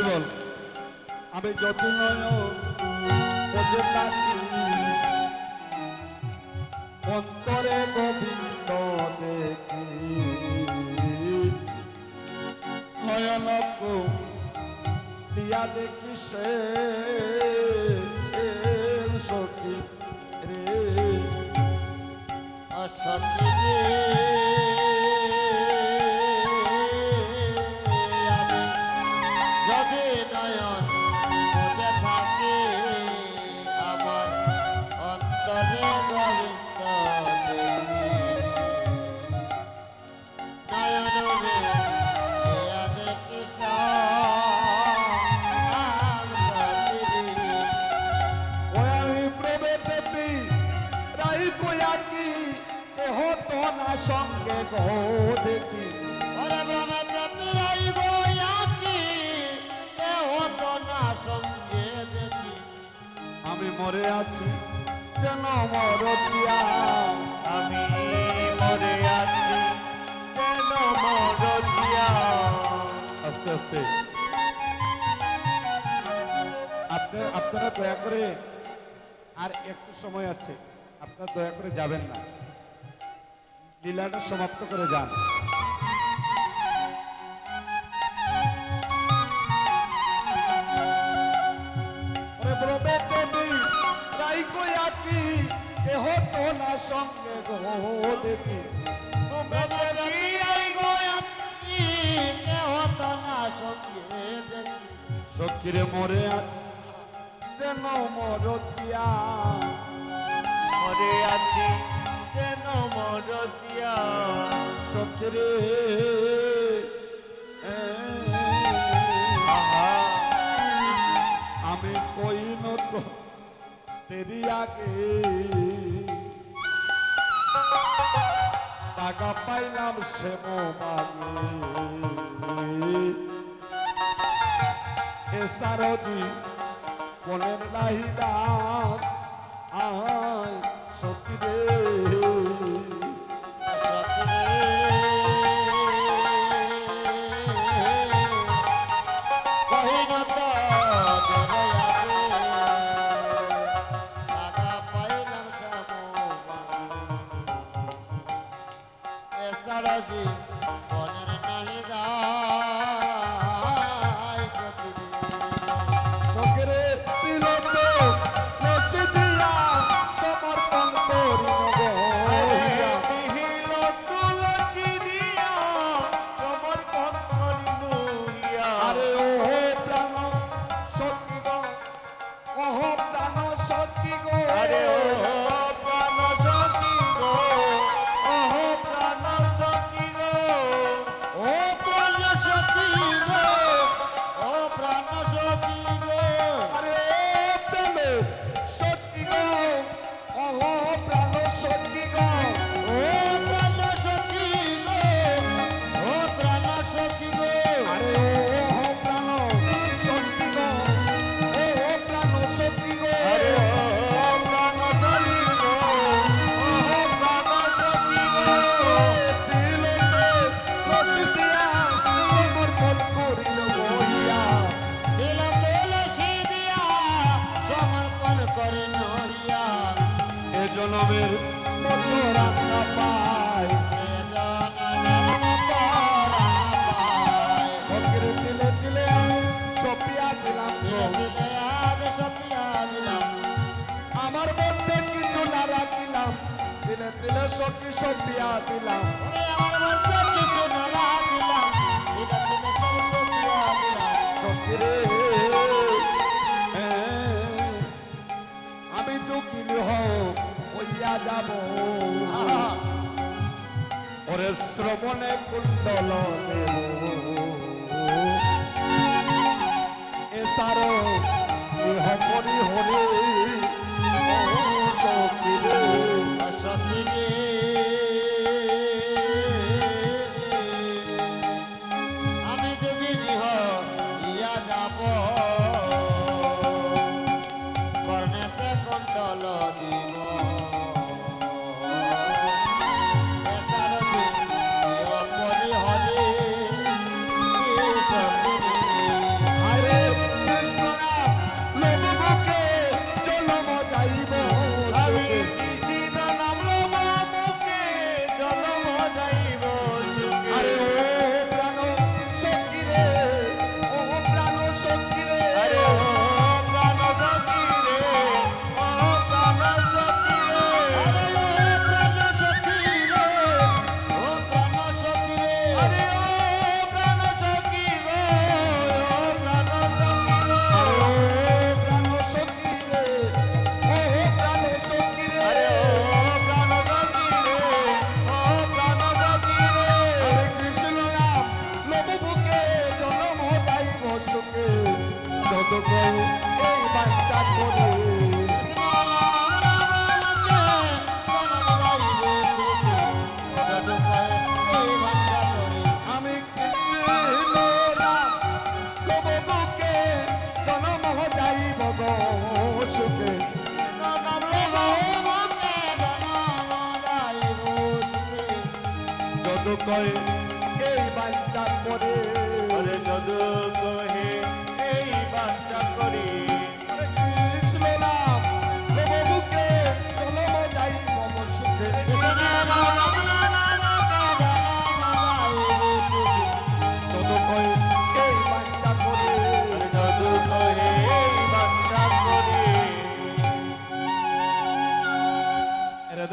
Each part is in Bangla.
হরিবল আমি যতন অন্তরে গোবিন্দ দেখি। নয়নক দিয়া দেখি সে সখী রে। সখী রে লীলাটা সমাপ্ত করে যান। সঙ্গে মরে আছি যেন মরচিয়া মরে আছি। অমরতিয়া সতরে আমি কই নত তেরিয়াকে টাকা পাইলাম সে এসারজি বলেন নাহি দাম আহ ਸਤਿ ਦੇ। শ্রবণে কুণ্ডল এসার হরি হরি চৌকিরে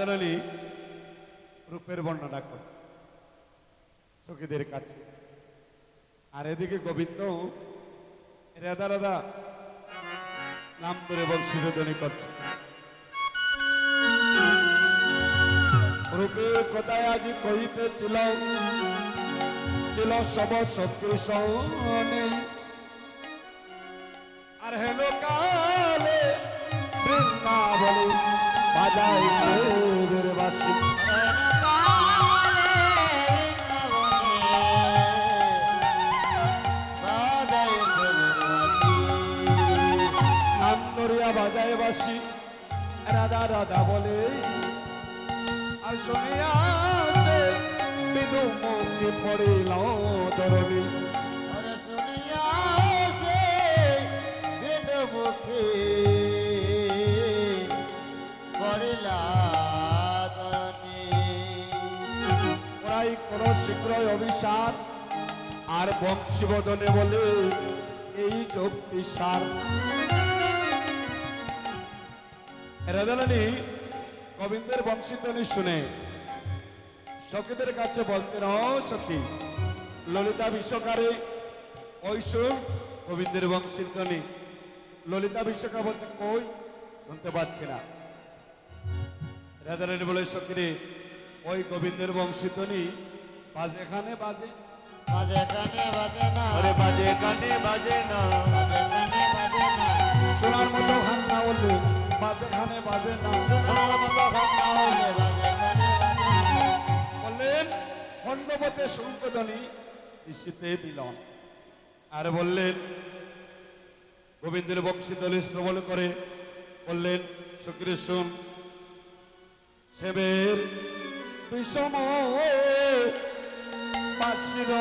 রাজার আলী রূপের বর্ণনা করত সখীদের কাছে। আর এদিকে গোবিন্দ রাধা রাধা নাম ধরে বংশীরোধনী করছে। রূপের কথায় আজ কহিতেছিল ছিল সব সত্যি সনে। আর হেলো কালে বৃন্দাবনে বাজায় নাম ধরিয়া বাজায় বাসি রাধা রাধা বলে। আর শুনিয়া সে বিদু মুখে পড়িল ধরবি কোন শীঘ্রই অভিশাপ আর বংশীবদনে বলে এই যুক্তি সার। রাধারানী গোবিন্দের বংশীধ্বনি শুনে সখীদের কাছে বলছেন ও সখী, ললিতা বিশ্বকারে ঐশ্বর গোবিন্দের বংশীধ্বনি। ললিতা বিশ্বকার বলছে, কই? শুনতে পাচ্ছি না। রাধারানী বলে, সখীরে, ওই গোবিন্দের বংশীধ্বনি বাজে এখানে বাজে। বাজে কানে বাজে না। আরে বাজে কানে বাজে না। বাজে কানে বাজে না। সোনার মতো হাত না বললে বাজে এখানে বাজে না। সোনার মতো ঘর না হইলে বাজে কানে বাজে না। বললেন খণ্ডপথে শঙ্কধ্বনি নিশ্চিতে মিলন। আর বললেন গোবিন্দের বংশীধ্বনি শ্রবণ করে। বললেন সুকৃষ্ণ সেবের বিষম বাসির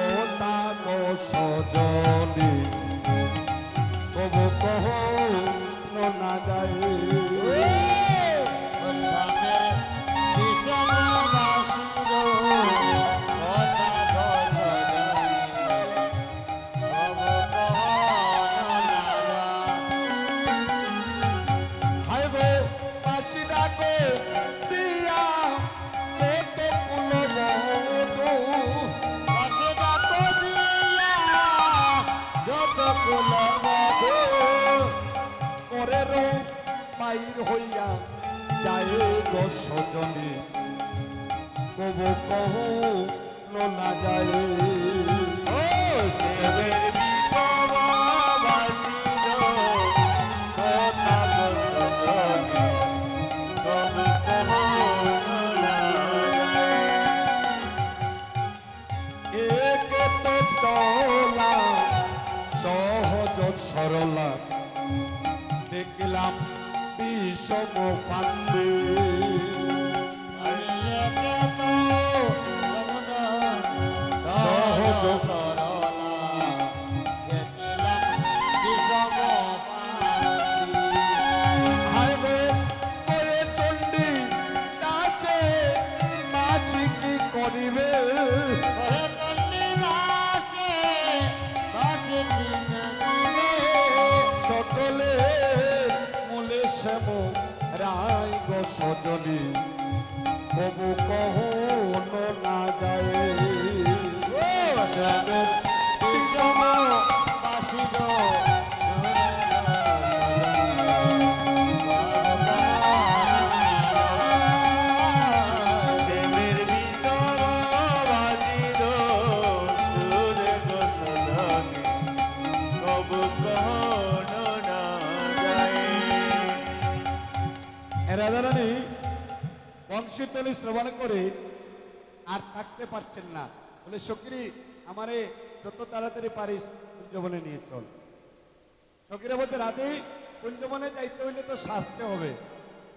ও তাক সজনী। তবু কহ না যায়। রায় গো সজনী কবু কহ না যায়। শ্যামের বিষম বংশীর তলি শ্রবণ করে আর থাকতে পারছেন না। বলে সকিরি আমারে যত তাড়াতাড়ি পারিস কুঞ্জবনে নিয়ে চল। সকিরা বলতে রাধে কুঞ্জবনে যাইতে হইলে তো সাজতে হবে।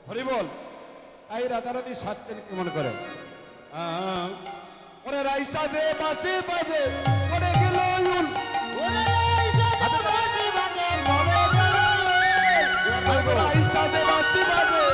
হরি বল তাই রাধারানী সাজছেন কেমন করে? আহ, ওরে রাই সাজে বাসি বাজে ওরে গেল উল। রাই সাজে বাসি বাজে।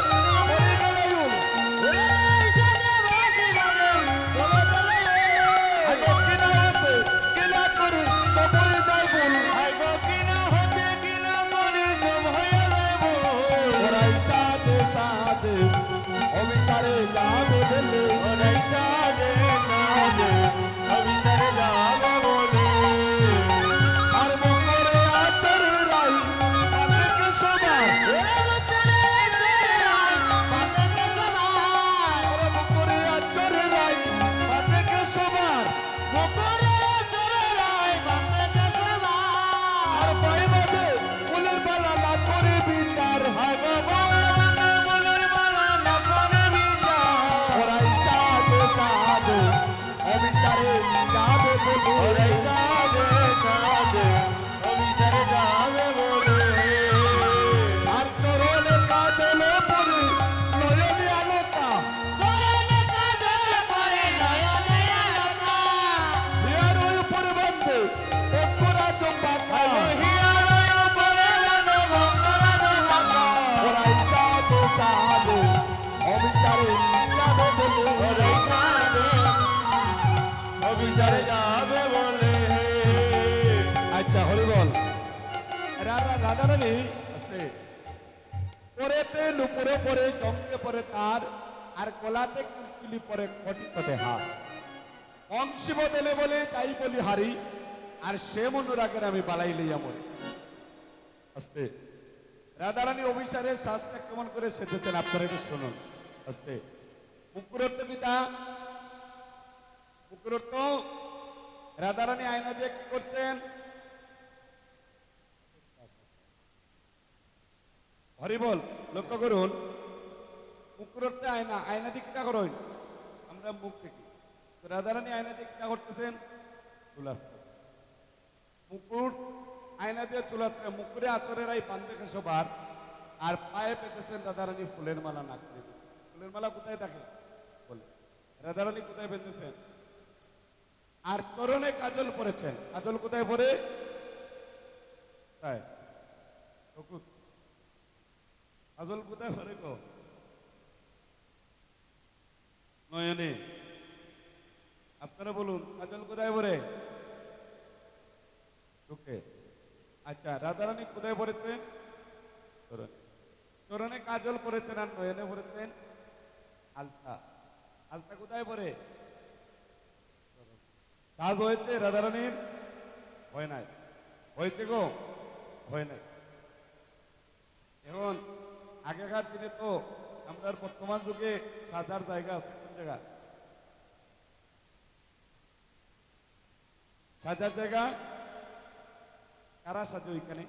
সাজে সাজে অবিচারে যাবে বলে। অভিসারে যাবে বলে। আচ্ছা হরি বল। রাধা রাধা রানী পরেতে নুপুরে পরে জমকে পরে তার আর গলাতে কুলকুলি পরে কটিতে হাত অংশী বদলে বলে তাই বলি হারি আর সে মনুরাগের আমি বালাই লইয়া মরি। আস্তে। রাধারানী অভিসারের শ্বাসটা কেমন করে সেজেছেন আপনারা একটু শুনুন। আস্তে। মুকুরত্ব গীতা। মুকুরত্ব রাধারানী আয়না দিয়ে কি করছেন? হরিবল লক্ষ্য করুন। মুকুরতে আয়না আয়না দিয়ে কিটা করুন? আমরা মুখ দেখি। রাধারানী আয়না দিয়ে কিটা করতেছেন? মুকুর আয়না দিয়ে চুলাচ্ছে মুকুরে আচরের আই বান্ধে সবার আর পায়ে পেতেছেন রাধারানী ফুলের মালা নাক ফুলের মালা কোথায় থাকে? বলে, রাধারানী কোথায় বেঁধেছেন আর তরণে কাজল পরেছেন কাজল কোথায় পরে তাই। কাজল কোথায় পরে গো? নয়নে। আপনারা বলুন, কাজল কোথায় পরে চোখে। আচ্ছা রাধারানী কোথায় পড়েছেন? চরণে কাজল পরেছেন আর নয়নে পড়েছেন আলতা। আলতা কোথায় পরে সাজ হয়েছে রাধারানীর? হয় নাই। হয়েছে গো? হয় নাই। এখন, আগেকার দিনে তো আমরা বর্তমান যুগে সাজার জায়গা আছে কোন জায়গা? সাজার জায়গা? কারা সাজো ওইখানে?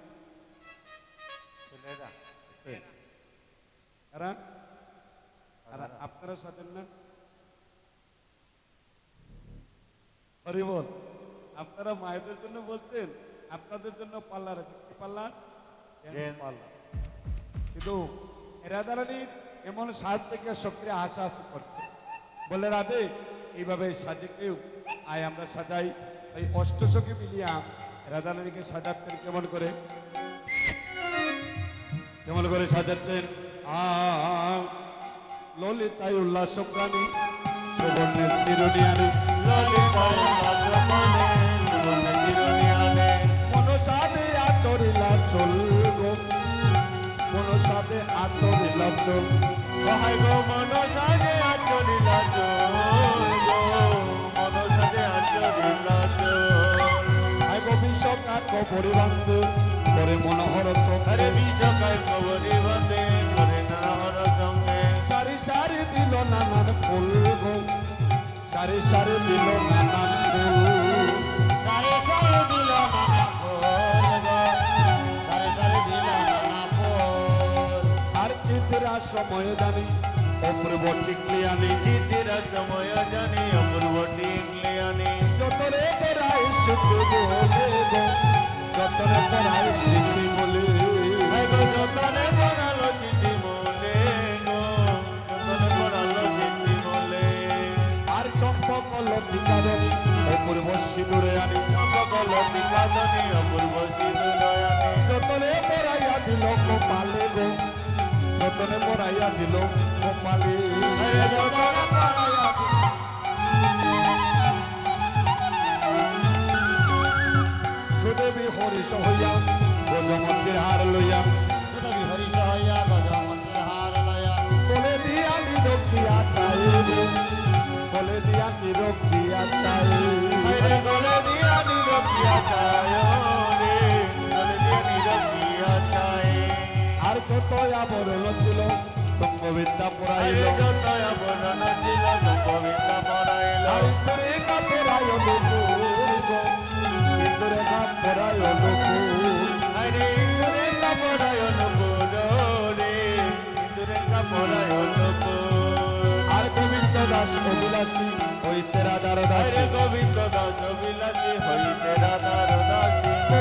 ছেলেরা কারা? আর আপনারা সাজেন না? হরিবল আপনারা মায়েদের জন্য বলছেন আপনাদের জন্য পার্লার আছে। কি Gents. পার্লার কিন্তু রাধারানীর এমন সাজ থেকে সক্রিয় হাসাহাসি করছে। বলে রাধে এইভাবে সাজে কেউ আয় আমরা সাজাই। এই অষ্টসখী মিলিয়া রাধারানীকে সাজাচ্ছেন, কেমন করে? কেমন করে সাজাচ্ছেন? আ উল্লাস প্রাণী আচরিলা চল গো মনসাদে আচরিলা চল। আই গো বিশ্বকাত পরিবান্ধ করে মনোহর সখে আরে বিশ্বকায় কবরি বন্দে করে নাহর সঙ্গে সারি সারি দিল নানান ফুল গো। সারি সারি দিল নানান ফুল। সারে সারে দিল নানা ফুল গো। সারে সারে দিল সময় জানি অপূর্ব টিকলি আনি চিতিরা সময় জানি অপূর্ব টিকলি আনি যতরে তোরাই শিখি বলে গো যতরে তোরাই শিখি বলে গো যতনে পড়ালো চিঠি মোলে গো যতনে পড়ালো চিঠি মোলে আর চম্পক লতিকা জানি অপূর্ব সিঁদুরে আনি চম্পকল টিকাদনি অপূর্ব চিদুদয়ানি যতরে পড়াইয়া দিল কপালে গো যতনে পড়াইয়া দিল কপালে যতনে পড়াইয়া সুদেবী হরিষ হইয়া ব্রজমন্দির হার লইয়া সুদবি হরিষ হইয়া গজমন্ত্র হার লয়া কোলে দিয়া নিরক্ষিয়া চাই কোলে দিয়া নিরক্ষিয়া চাই গলে দিয়া নিরক্ষিয়া চায় আর কত আবরণ ছিল তঙ্গবিদ্যা পড়াইল। যত আবরণ ছিল কবিতা পড়াইল। আর ইন্দুরে দুপুর গো ইন্দুরে কাপড়ায় দুপুর হায়রে ইন্দুরে কাপড়ায় অনুপুর রে ইন্দুরে কাপড়ায় অনুপুর আর গোবিন্দ দাস অভিলাষী ওই তেরা দ্বার দাসী গোবিন্দ দাস বিলাসী হইতে রাধার দাসী। গো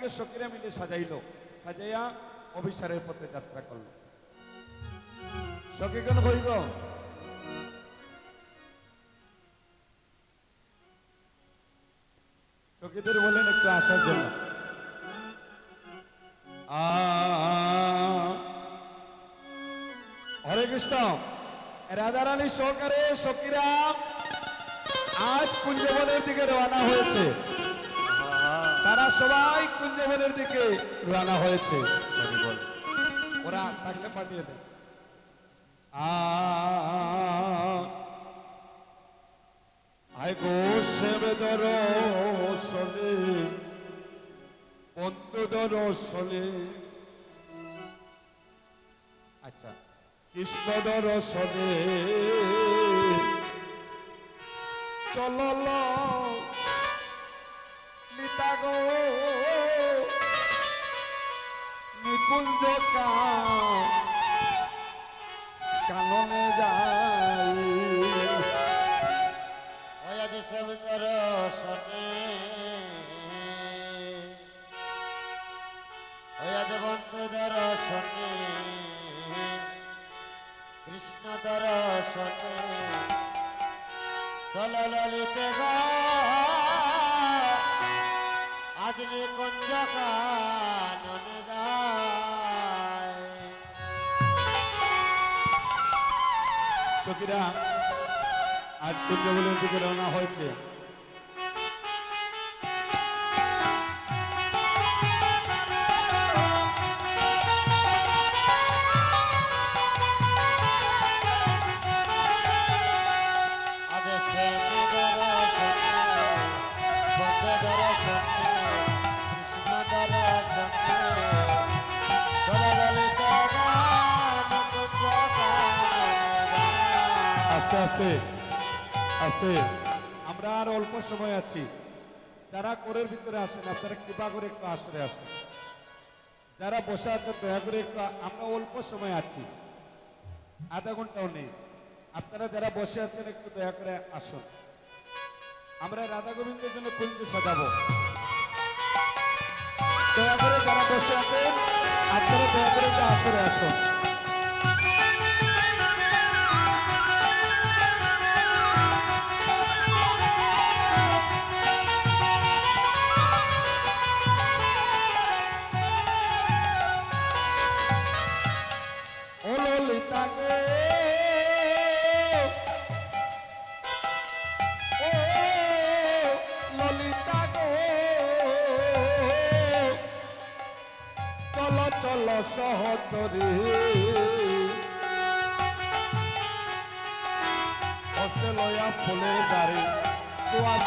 রাধারানীকে সকিরা মিলে সাজাইল। সাজাইয়া অভিসারের পথে যাত্রা করল। সখী কেন কইব সখীদের বলেন, একটু আসার জন্য। হরে কৃষ্ণ। রাধারানী সহকারে সখীরা আজ কুঞ্জবনের দিকে রওনা হয়েছে। সবাই কুঞ্জবনের দিকে রওনা হয়েছে। ওরা থাকলে পাঠিয়ে দেয়। আয় গো সেবে দর সলে বন্ধু দর সলে আচ্ছা কৃষ্ণ দর সলে চলল নিকুঞ্জ কাননে যাই। সনে। বন্ধু দর্শনে কৃষ্ণ দর্শনে চল ললিতে গা। আজলি কুঞ্জ কাননে সখীরা আজ কুঞ্জবলীর দিকে রওনা হয়েছে। অল্প সময় আছি। যারা কোরের ভিতরে আসেন আপনারা কৃপা করে একটু আসরে আসুন। যারা বসে আছেন, দয়া করে একটু, আমরা অল্প সময় আছি। আধা ঘন্টাও নেই। আপনারা যারা বসে আছেন, একটু দয়া করে আসুন। আমরা রাধা গোবিন্দের জন্য কুঞ্জ সাজাবো। দয়া করে যারা বসে আছেন, আপনারা দয়া করে একটু আসরে আসুন।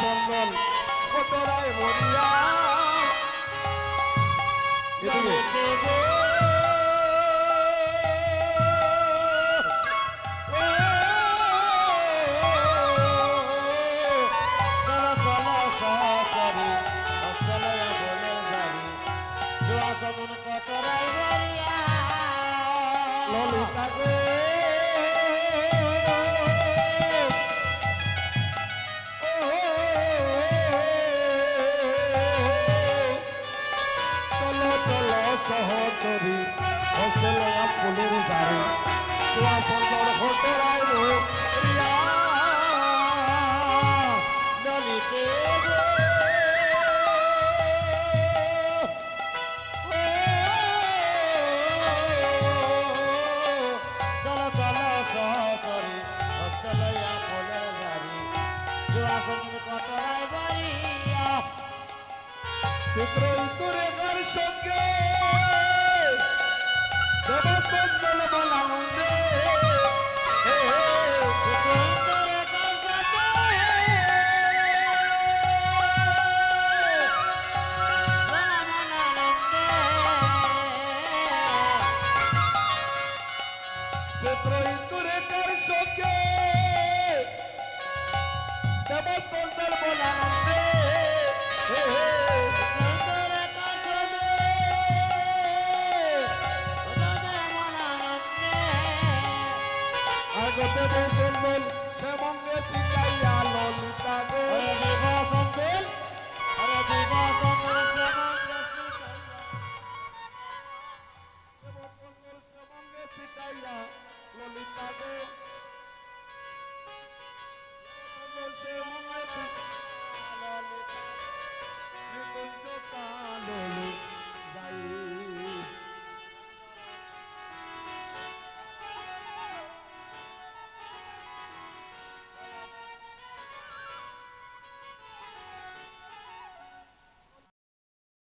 চন্দন কটরায় মরিয়া। সহচরী হস্তে লয়া ফুলের দাড়ি সোয়া চন্দন হোটেল মরিয়া